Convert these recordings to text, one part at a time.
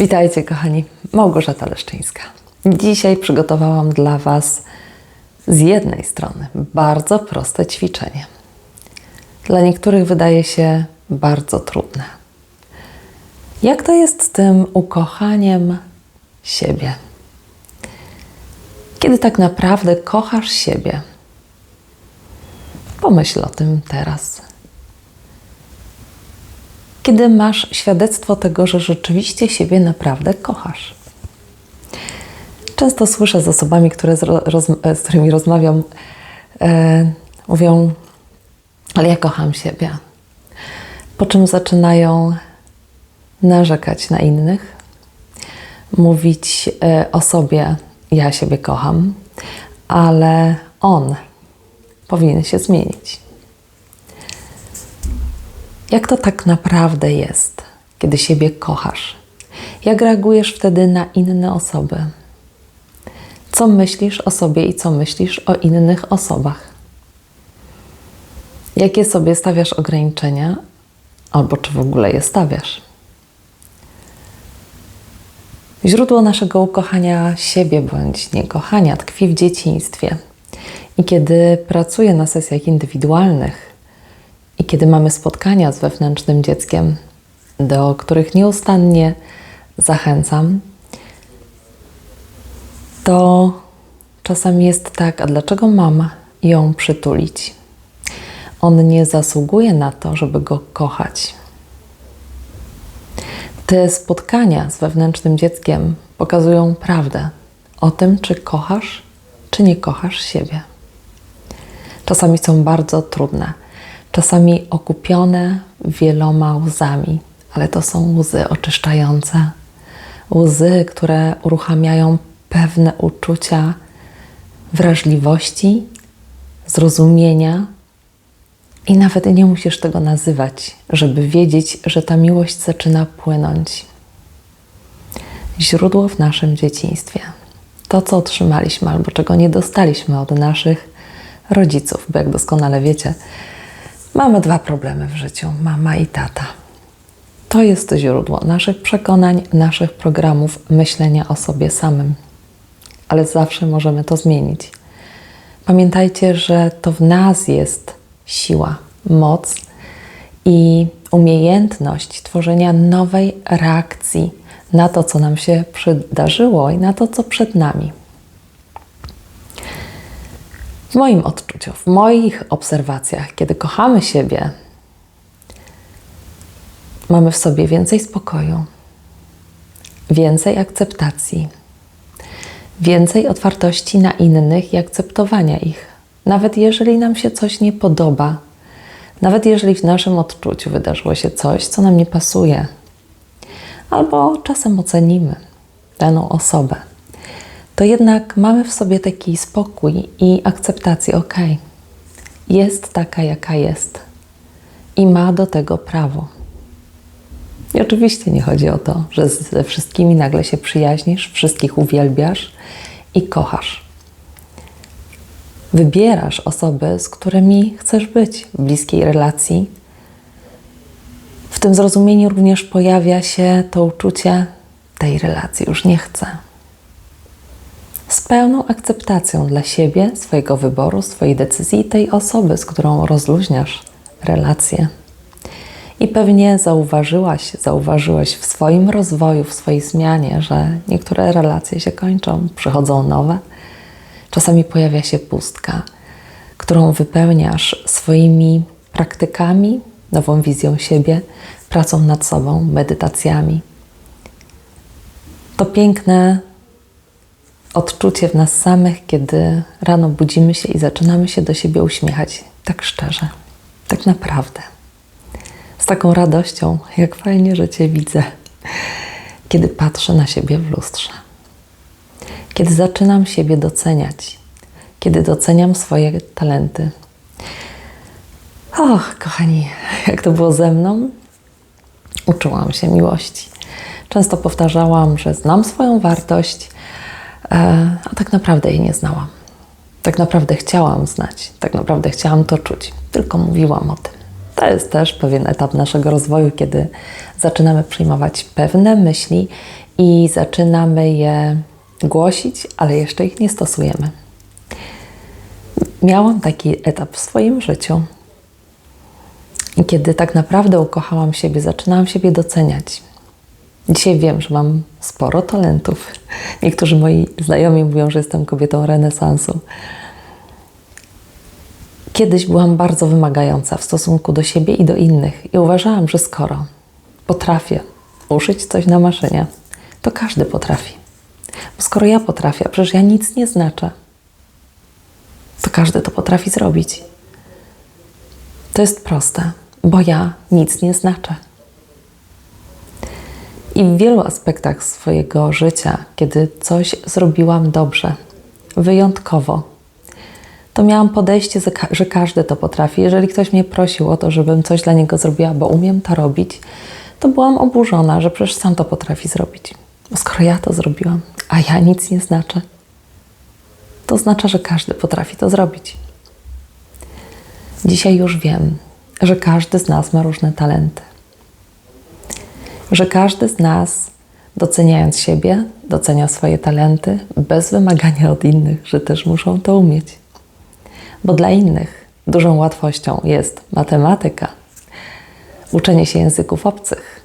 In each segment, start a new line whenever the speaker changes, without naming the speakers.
Witajcie, kochani. Małgorzata Leszczyńska. Dzisiaj przygotowałam dla Was z jednej strony bardzo proste ćwiczenie. Dla niektórych wydaje się bardzo trudne. Jak to jest z tym ukochaniem siebie? Kiedy tak naprawdę kochasz siebie? Pomyśl o tym teraz kiedy masz świadectwo tego, że rzeczywiście siebie naprawdę kochasz. Często słyszę z osobami, które z, roz, z którymi rozmawiam, e, mówią, ale ja kocham siebie. Po czym zaczynają narzekać na innych, mówić e, o sobie, ja siebie kocham, ale on powinien się zmienić. Jak to tak naprawdę jest, kiedy siebie kochasz? Jak reagujesz wtedy na inne osoby? Co myślisz o sobie i co myślisz o innych osobach? Jakie sobie stawiasz ograniczenia, albo czy w ogóle je stawiasz? Źródło naszego ukochania siebie bądź niekochania tkwi w dzieciństwie. I kiedy pracuję na sesjach indywidualnych, kiedy mamy spotkania z wewnętrznym dzieckiem, do których nieustannie zachęcam, to czasami jest tak, a dlaczego mam ją przytulić? On nie zasługuje na to, żeby go kochać. Te spotkania z wewnętrznym dzieckiem pokazują prawdę o tym, czy kochasz, czy nie kochasz siebie. Czasami są bardzo trudne czasami okupione wieloma łzami, ale to są łzy oczyszczające, łzy, które uruchamiają pewne uczucia wrażliwości, zrozumienia. I nawet nie musisz tego nazywać, żeby wiedzieć, że ta miłość zaczyna płynąć. Źródło w naszym dzieciństwie. To, co otrzymaliśmy albo czego nie dostaliśmy od naszych rodziców, bo jak doskonale wiecie, Mamy dwa problemy w życiu: mama i tata. To jest źródło naszych przekonań, naszych programów myślenia o sobie samym. Ale zawsze możemy to zmienić. Pamiętajcie, że to w nas jest siła, moc i umiejętność tworzenia nowej reakcji na to, co nam się przydarzyło i na to, co przed nami. W moim odczuciu, w moich obserwacjach, kiedy kochamy siebie, mamy w sobie więcej spokoju, więcej akceptacji, więcej otwartości na innych i akceptowania ich. Nawet jeżeli nam się coś nie podoba, nawet jeżeli w naszym odczuciu wydarzyło się coś, co nam nie pasuje, albo czasem ocenimy daną osobę to jednak mamy w sobie taki spokój i akceptację, ok, jest taka, jaka jest i ma do tego prawo. I oczywiście nie chodzi o to, że ze wszystkimi nagle się przyjaźnisz, wszystkich uwielbiasz i kochasz. Wybierasz osoby, z którymi chcesz być w bliskiej relacji. W tym zrozumieniu również pojawia się to uczucie tej relacji już nie chcę z pełną akceptacją dla siebie, swojego wyboru, swojej decyzji i tej osoby, z którą rozluźniasz relacje. I pewnie zauważyłaś, zauważyłeś w swoim rozwoju, w swojej zmianie, że niektóre relacje się kończą, przychodzą nowe. Czasami pojawia się pustka, którą wypełniasz swoimi praktykami, nową wizją siebie, pracą nad sobą, medytacjami. To piękne odczucie w nas samych, kiedy rano budzimy się i zaczynamy się do siebie uśmiechać tak szczerze, tak naprawdę. Z taką radością, jak fajnie, że Cię widzę, kiedy patrzę na siebie w lustrze. Kiedy zaczynam siebie doceniać, kiedy doceniam swoje talenty. Och, kochani, jak to było ze mną, uczyłam się miłości. Często powtarzałam, że znam swoją wartość, a tak naprawdę jej nie znałam. Tak naprawdę chciałam znać, tak naprawdę chciałam to czuć, tylko mówiłam o tym. To jest też pewien etap naszego rozwoju, kiedy zaczynamy przyjmować pewne myśli i zaczynamy je głosić, ale jeszcze ich nie stosujemy. Miałam taki etap w swoim życiu. Kiedy tak naprawdę ukochałam siebie, zaczynałam siebie doceniać. Dzisiaj wiem, że mam sporo talentów. Niektórzy moi znajomi mówią, że jestem kobietą renesansu. Kiedyś byłam bardzo wymagająca w stosunku do siebie i do innych i uważałam, że skoro potrafię uszyć coś na maszynie, to każdy potrafi. Bo skoro ja potrafię, a przecież ja nic nie znaczę, to każdy to potrafi zrobić. To jest proste, bo ja nic nie znaczę. I w wielu aspektach swojego życia, kiedy coś zrobiłam dobrze, wyjątkowo, to miałam podejście, że każdy to potrafi. Jeżeli ktoś mnie prosił o to, żebym coś dla niego zrobiła, bo umiem to robić, to byłam oburzona, że przecież sam to potrafi zrobić. Bo skoro ja to zrobiłam, a ja nic nie znaczę, to oznacza, że każdy potrafi to zrobić. Dzisiaj już wiem, że każdy z nas ma różne talenty. Że każdy z nas, doceniając siebie, docenia swoje talenty bez wymagania od innych, że też muszą to umieć. Bo dla innych dużą łatwością jest matematyka, uczenie się języków obcych,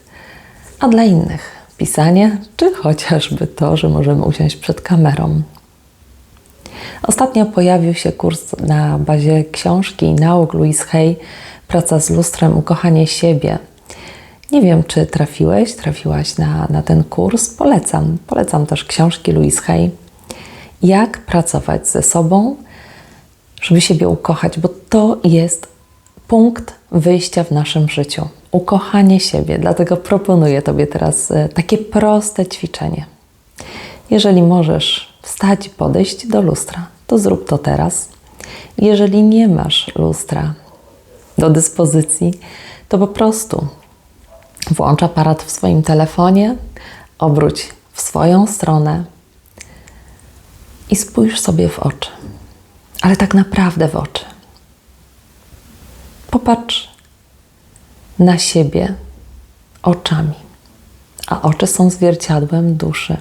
a dla innych pisanie, czy chociażby to, że możemy usiąść przed kamerą. Ostatnio pojawił się kurs na bazie książki i nauk Louise Hay Praca z lustrem, ukochanie siebie. Nie wiem, czy trafiłeś, trafiłaś na, na ten kurs. Polecam. Polecam też książki Louise Hay. Jak pracować ze sobą, żeby siebie ukochać, bo to jest punkt wyjścia w naszym życiu. Ukochanie siebie. Dlatego proponuję Tobie teraz e, takie proste ćwiczenie. Jeżeli możesz wstać i podejść do lustra, to zrób to teraz. Jeżeli nie masz lustra do dyspozycji, to po prostu włącz aparat w swoim telefonie, obróć w swoją stronę i spójrz sobie w oczy. Ale tak naprawdę w oczy. Popatrz na siebie oczami, a oczy są zwierciadłem duszy.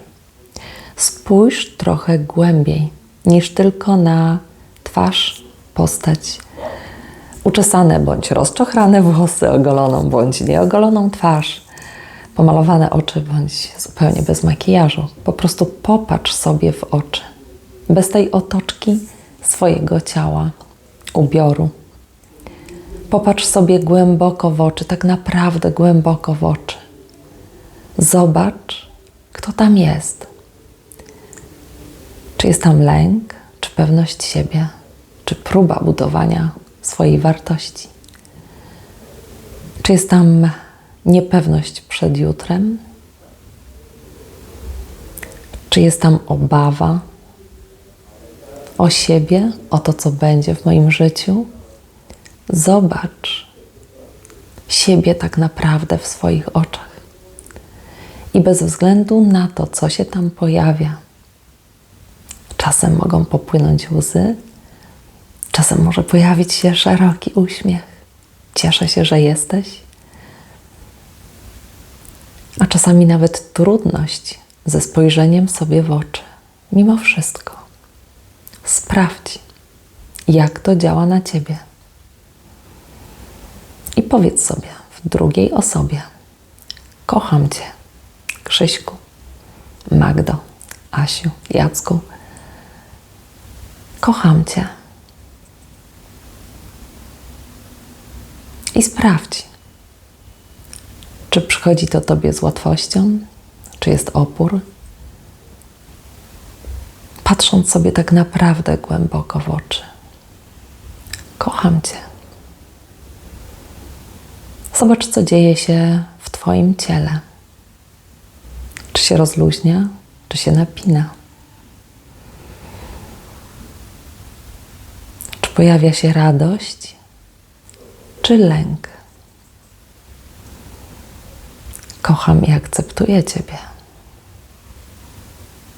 Spójrz trochę głębiej niż tylko na twarz, postać, uczesane bądź rozczochrane włosy, ogoloną bądź nieogoloną twarz, pomalowane oczy bądź zupełnie bez makijażu. Po prostu popatrz sobie w oczy, bez tej otoczki swojego ciała, ubioru. Popatrz sobie głęboko w oczy, tak naprawdę głęboko w oczy. Zobacz, kto tam jest. Czy jest tam lęk, czy pewność siebie, czy próba budowania swojej wartości? Czy jest tam niepewność przed jutrem? Czy jest tam obawa o siebie, o to, co będzie w moim życiu? Zobacz siebie tak naprawdę w swoich oczach. I bez względu na to, co się tam pojawia, czasem mogą popłynąć łzy, czasem może pojawić się szeroki uśmiech. Cieszę się, że jesteś. A czasami nawet trudność ze spojrzeniem sobie w oczy. Mimo wszystko, sprawdź, jak to działa na ciebie. I powiedz sobie w drugiej osobie: Kocham Cię, Krzyśku, Magdo, Asiu, Jacku. Kocham Cię. I sprawdź, czy przychodzi to Tobie z łatwością, czy jest opór. Patrząc sobie tak naprawdę głęboko w oczy. Kocham Cię. Zobacz, co dzieje się w Twoim ciele. Czy się rozluźnia, czy się napina. Czy pojawia się radość, czy lęk. Kocham i akceptuję Ciebie.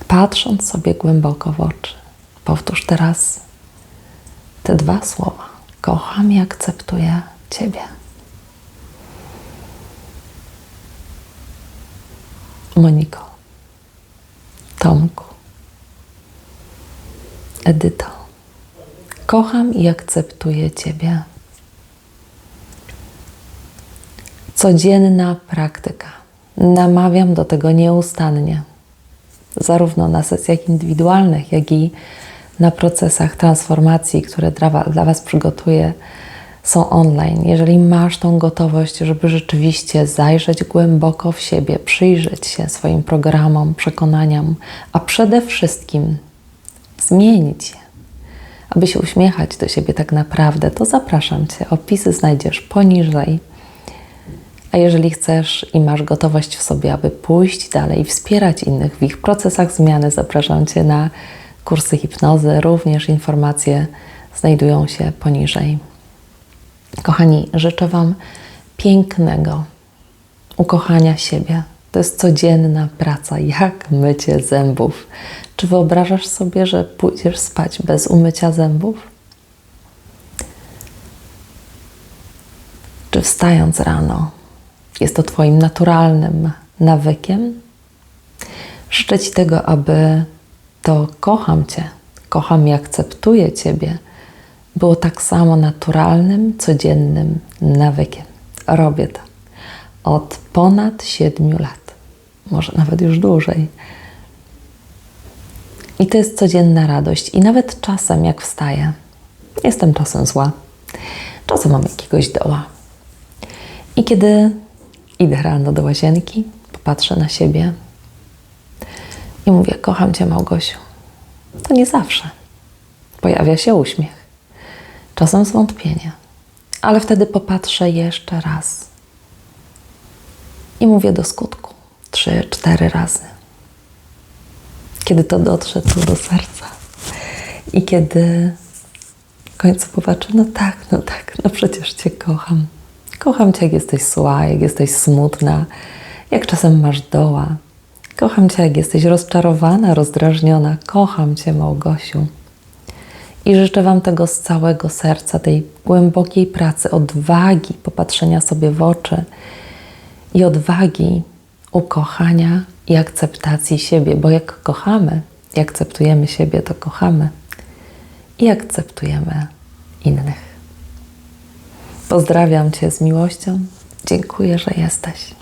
Patrząc sobie głęboko w oczy, powtórz teraz te dwa słowa: Kocham i akceptuję Ciebie. Moniko, Tomku, Edyto, kocham i akceptuję Ciebie. Codzienna praktyka. Namawiam do tego nieustannie, zarówno na sesjach indywidualnych, jak i na procesach transformacji, które dla, wa- dla Was przygotuję, są online. Jeżeli masz tą gotowość, żeby rzeczywiście zajrzeć głęboko w siebie, przyjrzeć się swoim programom, przekonaniom, a przede wszystkim zmienić je, aby się uśmiechać do siebie tak naprawdę, to zapraszam Cię. Opisy znajdziesz poniżej. A jeżeli chcesz i masz gotowość w sobie, aby pójść dalej i wspierać innych w ich procesach zmiany, zapraszam Cię na kursy hipnozy. Również informacje znajdują się poniżej. Kochani, życzę Wam pięknego ukochania siebie. To jest codzienna praca, jak mycie zębów. Czy wyobrażasz sobie, że pójdziesz spać bez umycia zębów? Czy wstając rano jest to Twoim naturalnym nawykiem? Życzę Ci tego, aby to kocham Cię, kocham i akceptuję Ciebie, było tak samo naturalnym, codziennym nawykiem. Robię to od ponad siedmiu lat, może nawet już dłużej. I to jest codzienna radość. I nawet czasem, jak wstaję, jestem czasem zła, czasem mam jakiegoś doła. I kiedy idę rano do łazienki, popatrzę na siebie i mówię: Kocham Cię, Małgosiu. To nie zawsze. Pojawia się uśmiech, czasem zwątpienie, ale wtedy popatrzę jeszcze raz i mówię do skutku trzy, cztery razy. Kiedy to dotrze tu do serca i kiedy w końcu popatrzę, no tak, no tak, no przecież Cię kocham. Kocham Cię, jak jesteś zła, jak jesteś smutna, jak czasem masz doła. Kocham Cię, jak jesteś rozczarowana, rozdrażniona. Kocham Cię, Małgosiu. I życzę Wam tego z całego serca, tej głębokiej pracy, odwagi popatrzenia sobie w oczy i odwagi ukochania i akceptacji siebie, bo jak kochamy i akceptujemy siebie, to kochamy i akceptujemy innych. Pozdrawiam Cię z miłością. Dziękuję, że jesteś.